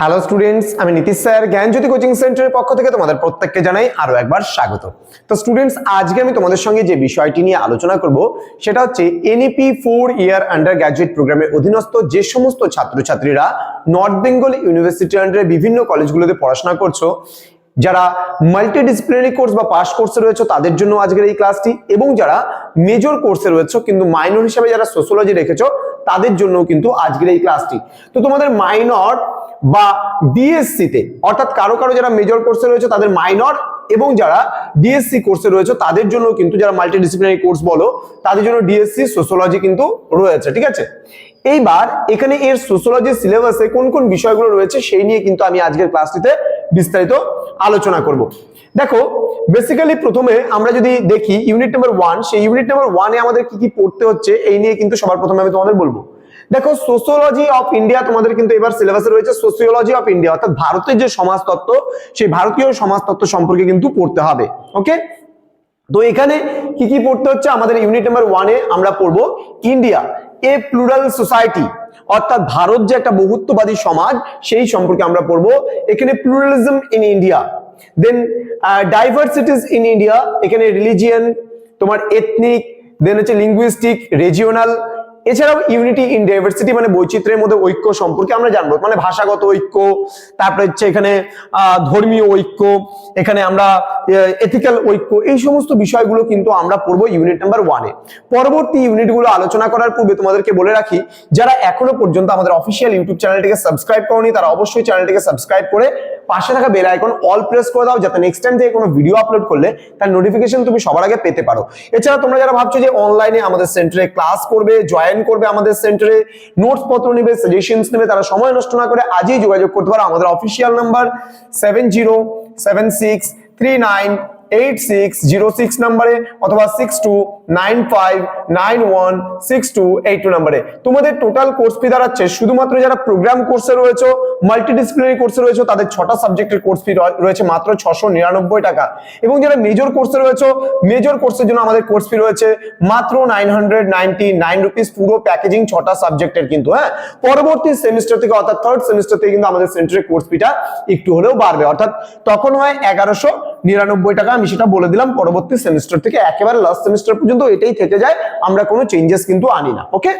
Hello students আমি Nitish sir, জ্ঞানজ্যোতি coaching সেন্টারের পক্ষ থেকে তোমাদের প্রত্যেককে জানাই আরও একবার স্বাগত। তো স্টুডেন্টস আজকে আমি তোমাদের সঙ্গে যে বিষয়টি নিয়ে আলোচনা করব, সেটা হচ্ছে NEP four year undergraduate প্রোগ্রামের অধীনস্থ যে সমস্ত ছাত্রছাত্রীরা নর্থ বেঙ্গল ইউনিভার্সিটি আন্ডারে বিভিন্ন কলেজগুলোতে পড়াশোনা করছ, যারা মাল্টি ডিসিপ্লিনারি কোর্স বা পাস কোর্সে রয়েছে তাদের জন্য আজকের এই ক্লাসটি এবং যারা মেজর কোর্সে রয়েছে কিন্তু মাইনর হিসেবে যারা সোশ্যোলজি রেখেছো, তাদের জন্য কিন্তু আজকের এই ক্লাসটি তো তোমাদের মাইনর বা ডিএসসি তে, অর্থাৎ কারও কারও যারা মেজর কোর্সে রয়েছে তাদের মাইনর এবং যারা ডিএসসি কোর্সে রয়েছে তাদের জন্য কিন্তু যারা মাল্টি ডিসিপ্লিনারি কোর্স বলো, তাদের জন্য ডিএসসি সোশ্যোলজি কিন্তু রয়েছে, ঠিক আছে? এইবার এখানে এর সোশ্যোলজি সিলেবাসে কোন কোন বিষয়গুলো রয়েছে সেই নিয়ে কিন্তু আমি আজকের ক্লাসটিতে বিস্তারিত আলোচনা করব। দেখো বেসিক্যালি প্রথমে আমরা যদি দেখি ইউনিট নাম্বার ওয়ান সেই ইউনিট নাম্বার ওয়ানে আমাদের কি কি পড়তে হচ্ছে এই নিয়ে কিন্তু সবার প্রথমে আমি তোমাদের বলব। দেখো সোসিওলজি অফ ইন্ডিয়া তোমাদের কিন্তু এবার সিলেবাসে রয়েছে সোসিওলজি অফ ইন্ডিয়া অর্থাৎ ভারতের যে সমাজতত্ত্ব, সেই ভারতীয় সমাজতত্ত্ব সম্পর্কে কিন্তু পড়তে হবে ওকে তো এখানে কি কি পড়তে হচ্ছে? আমাদের ইউনিট নাম্বার ওয়ানে আমরা পড়ব ইন্ডিয়া এ প্লুরাল সোসাইটি অর্থাৎ ভারত যে একটা বহুত্ববাদী সমাজ, সেই সম্পর্কে আমরা পড়ব, এখানে pluralism in India then diversities in India এখানে রিলিজিয়ান তোমার এথনিক দেন হচ্ছে লিঙ্গুইস্টিক রিজিওনাল এছাড়াও ইউনিটি ইন ডাইভার্সিটি মানে বৈচিত্র্যের মধ্যে ঐক্য সম্পর্কে আমরা জানব। মানে ভাষাগত ঐক্য, তারপরে হচ্ছে এখানে ধর্মীয় ঐক্য, এখানে আমরা এথিক্যাল ঐক্য, এই সমস্ত বিষয়গুলো কিন্তু আমরা পড়ব ইউনিট নাম্বার ওয়ানে পরবর্তী ইউনিটগুলো আলোচনা করার পূর্বে তোমাদেরকে বলে রাখি, যারা এখনও পর্যন্ত আমাদের অফিসিয়াল ইউটিউব চ্যানেলটিকে সাবস্ক্রাইব করনি, তারা অবশ্যই চ্যানেলটিকে সাবস্ক্রাইব করে পাশে থাকা বেল আইকন অল প্রেস করে দাও, যাতে নেক্সট টাইম থেকে কোনো ভিডিও আপলোড করলে তার নোটিফিকেশন তুমি সবার আগে পেতে পারো। এছাড়া তোমরা যারা ভাবছ যে অনলাইনে আমাদের সেন্টারে ক্লাস করবে জয়েন করবে আমাদের সেন্টারে নোটস পত্র নেবে সাজেশনস নেবে, তারা সময় নষ্ট না করে আজই যোগাযোগ করতে পারো। আমাদের official number seven zero seven six three nine eight six zero six নাম্বারে অথবা six two nine five nine one six two eight two নাম্বারে তোমাদের টোটাল কোর্স ফি দাঁড়াচ্ছে, শুধুমাত্র যারা প্রোগ্রাম কোর্সে রয়েছে মাল্টিডিসিপ্লিনারি কোর্সে রয়েছে, তাদের ছটা সাবজেক্টের কোর্স ফি রয়েছে মাত্র ছশো নিরানব্বই টাকা। এবং যারা মেজর কোর্সে রয়েছে মেজর কোর্সের জন্য আমাদের কোর্স ফি রয়েছে মাত্র nine hundred ninety nine rupees পুরো প্যাকেজিং ছটা সাবজেক্টের কিন্তু হ্যাঁ? পরবর্তী সেমিস্টার থেকে অর্থাৎ থার্ড সেমিস্টার থেকে কিন্তু আমাদের সেন্টারের কোর্স ফিটা একটু হলেও বাড়বে। অর্থাৎ তখন হয় এগারোশো নিরানব্বই টাকা, আমি সেটা বলে দিলাম, পরবর্তী সেমিস্টার থেকে একেবারে লাস্ট সেমিস্টার পর্যন্ত এটাই থেকে যায়, আমরা কোনো চেঞ্জেস কিন্তু আনি না ওকে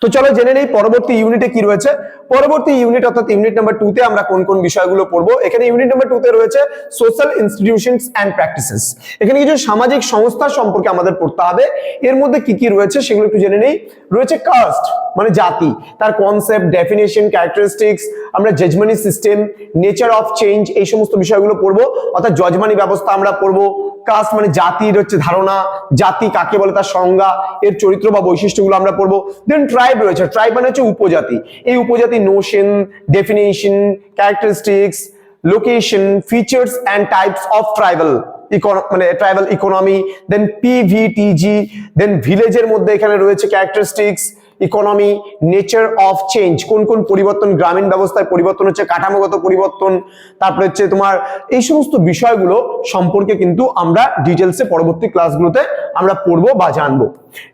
তো চলো জেনে নেই পরবর্তী ইউনিটে কি রয়েছে। পরবর্তী ইউনিট অর্থাৎ ইউনিট নাম্বার টু তে আমরা কোন কোন বিষয়গুলো পড়ব। এখানে ইউনিট নাম্বার টু তে রয়েছে সোশ্যাল ইনস্টিটিউশন অ্যান্ড প্র্যাকটিসেস এখানে কিছু সামাজিক সংস্থা সম্পর্কে আমাদের পড়তে হবে। এর মধ্যে কি কি রয়েছে সেগুলো একটু জেনে নেই। রয়েছে কাস্ট মানে জাতি। তার কনসেপ্ট ডেফিনেশন ক্যারেক্টারিস্টিক্স আমরা jajmani system nature of change এই সমস্ত বিষয়গুলো পড়ব। অর্থাৎ জজমানি ব্যবস্থা আমরা পড়ব। কাস্ট মানে জাতির হচ্ছে ধারণা, জাতি কাকে বলে তার সংজ্ঞা, এর চরিত্র বা বৈশিষ্ট্যগুলো আমরা পড়ব। দেন ট্রাইব রয়েছে ট্রাইব মানে হচ্ছে উপজাতি। এই উপজাতি notion definition characteristics location features and types of tribal মানে tribal economy then PVTG then ভিলেজের মধ্যে এখানে রয়েছে characteristics economy nature of change কোন কোন পরিবর্তন, গ্রামীণ ব্যবস্থায় পরিবর্তন হচ্ছে, কাঠামোগত পরিবর্তন, তারপরে হচ্ছে তোমার এই সমস্ত বিষয়গুলো সম্পর্কে কিন্তু আমরা ডিটেলসে পরবর্তী ক্লাসগুলোতে আমরা পড়ব বা জানব।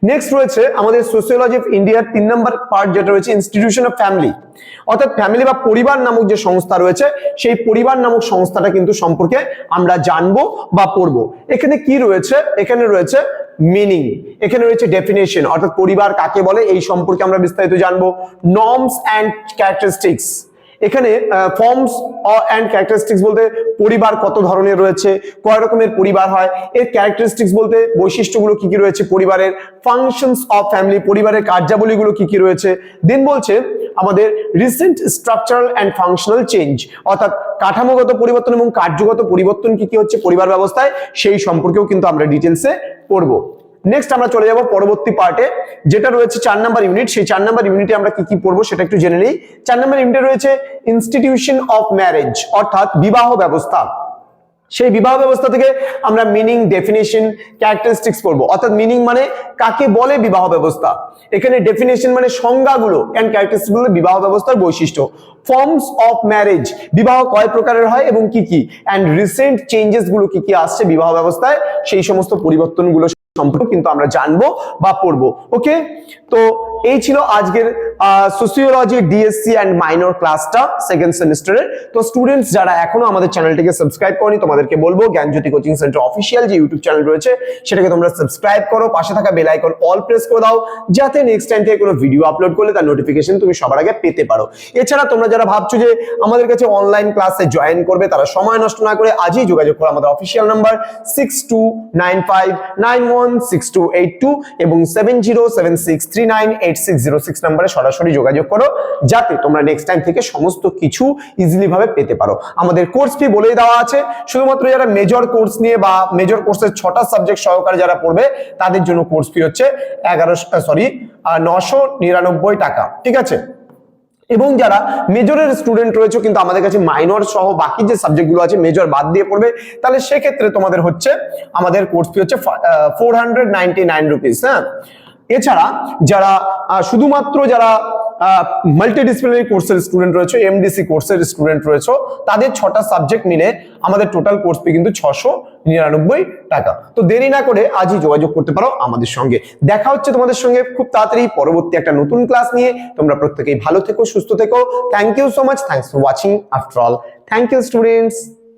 নেক্সট রয়েছে আমাদের সোসিওলজি অফ ইন্ডিয়ার তিন নম্বর পার্ট যেটা রয়েছে ইনস্টিটিউশন অফ ফ্যামিলি অর্থাৎ ফ্যামিলি বা পরিবার নামক যে সংস্থা রয়েছে, সেই পরিবার নামক সংস্থাটা কিন্তু সম্পর্কে আমরা জানব বা পড়ব। এখানে কি রয়েছে? এখানে রয়েছে মিনিং এখানে রয়েছে ডেফিনেশন অর্থাৎ পরিবার কাকে বলে, এই সম্পর্কে আমরা বিস্তারিত জানব। নর্মস অ্যান্ড ক্যারেক্টারিস্টিক্স এখানে ফর্মস অ্যান্ড ক্যারেক্টারিস্টিক্স বলতে পরিবার কত ধরনের রয়েছে, কয় রকমের পরিবার হয়, এর ক্যারেক্টারিস্টিক্স বলতে বৈশিষ্ট্যগুলো কি কি রয়েছে পরিবারের ফাংশনস অফ ফ্যামিলি পরিবারের কার্যাবলীগুলো কি কি রয়েছে দেন বলছে আমাদের recent structural and functional change অর্থাৎ কাঠামোগত পরিবর্তন এবং কার্যগত পরিবর্তন কি কি হচ্ছে পরিবার ব্যবস্থায়, সেই সম্পর্কেও কিন্তু আমরা ডিটেলসে পড়ব। নেক্সট আমরা চলে যাব পরবর্তী পার্টে যেটা রয়েছে চার নাম্বার ইউনিট সেই চার নাম্বার ইউনিটে আমরা কি কি পড়ব সেটা একটু জেনে নিই। চার নাম্বার ইউনিটে রয়েছে ইনস্টিটিউশন অফ ম্যারেজ অর্থাৎ বিবাহ ব্যবস্থা। সেই বিবাহ ব্যবস্থা থেকে আমরা মিনিং ডেফিনেশন ক্যারেক্টারিস্টিক্স পড়ব। অর্থাৎ মিনিং মানে কাকে বলে বিবাহ ব্যবস্থা। এখানে ডেফিনেশন মানে সংজ্ঞাগুলো অ্যান্ড ক্যারেক্টারিস্টিক্সগুলো বিবাহ ব্যবস্থার বৈশিষ্ট্য। ফর্মস অফ ম্যারেজ বিবাহ কয় প্রকারের হয় এবং কি কি? অ্যান্ড রিসেন্ট চেঞ্জেসগুলো কি কি আসছে বিবাহ ব্যবস্থায়? সেই সমস্ত পরিবর্তনগুলো সম্পর্কে কিন্তু আমরা জানব বা পড়ব ওকে তো এই ছিল আজকের সোসিওলজি ডিএসসি অ্যান্ড মাইনর ক্লাসটা সেকেন্ড সেমিস্টারের তো স্টুডেন্টস যারা এখনও আমাদের চ্যানেলটিকে সাবস্ক্রাইব করনি, তোমাদেরকে বলব জ্ঞানজ্যোতি কোচিং সেন্টার অফিসিয়াল যে ইউটিউব চ্যানেল রয়েছে, সেটাকে তোমরা সাবস্ক্রাইব করো, পাশে থাকা বেল আইকন অল প্রেস করে দাও, যাতে নেক্সট টাইম থেকে কোনো ভিডিও আপলোড করলে তার নোটিফিকেশন তুমি সবার আগে পেতে পারো। এছাড়া তোমরা যারা ভাবছ যে আমাদের কাছে অনলাইন ক্লাসে জয়েন করবে, তারা সময় নষ্ট না করে আজই যোগাযোগ করো আমাদের official number six two nine five nine one six two eight two এবং seven zero seven six three nine eight six zero six নাম্বারে সরাসরি যোগাযোগ করো, যাতে তোমরা নেক্সট টাইম থেকে সমস্ত কিছু ইজিলি ভাবে পেতে পারো। আমাদের কোর্স ফি বলেই দেওয়া আছে, শুধুমাত্র যারা মেজর কোর্স নিয়ে বা মেজর কোর্সের ছটা সাবজেক্ট সহকারে যারা পড়বে, তাদের জন্য কোর্স ফি হচ্ছে এগারোশো সরি নশো নিরানব্বই টাকা, ঠিক আছে? এবং যারা মেজরের স্টুডেন্ট রয়েছে, কিন্তু আমাদের কাছে মাইনর সহ বাকি যে সাবজেক্টগুলো আছে মেজর বাদ দিয়ে পড়বে, তাহলে সেক্ষেত্রে তোমাদের হচ্ছে, আমাদের কোর্স ফি হচ্ছে four hundred ninety nine rupees হ্যাঁ? এছাড়া যারা শুধুমাত্র যারা মাল্টিডিসিপ্লিনারি কোর্সের স্টুডেন্ট রয়েছে এমডিসি কোর্সের স্টুডেন্ট রয়েছে, তাদের ছটা সাবজেক্ট মিলে আমাদের টোটাল কোর্স ফি কিন্তু ছশো নিরানব্বই টাকা। তো দেরি না করে আজই যোগাযোগ করতে পারো আমাদের সঙ্গে। দেখা হচ্ছে তোমাদের সঙ্গে খুব তাড়াতাড়ি পরবর্তী একটা নতুন ক্লাস নিয়ে। তোমরা প্রত্যেকেই ভালো থেকো, সুস্থ থেকো। Thank you so much thanks for watching after all thank you students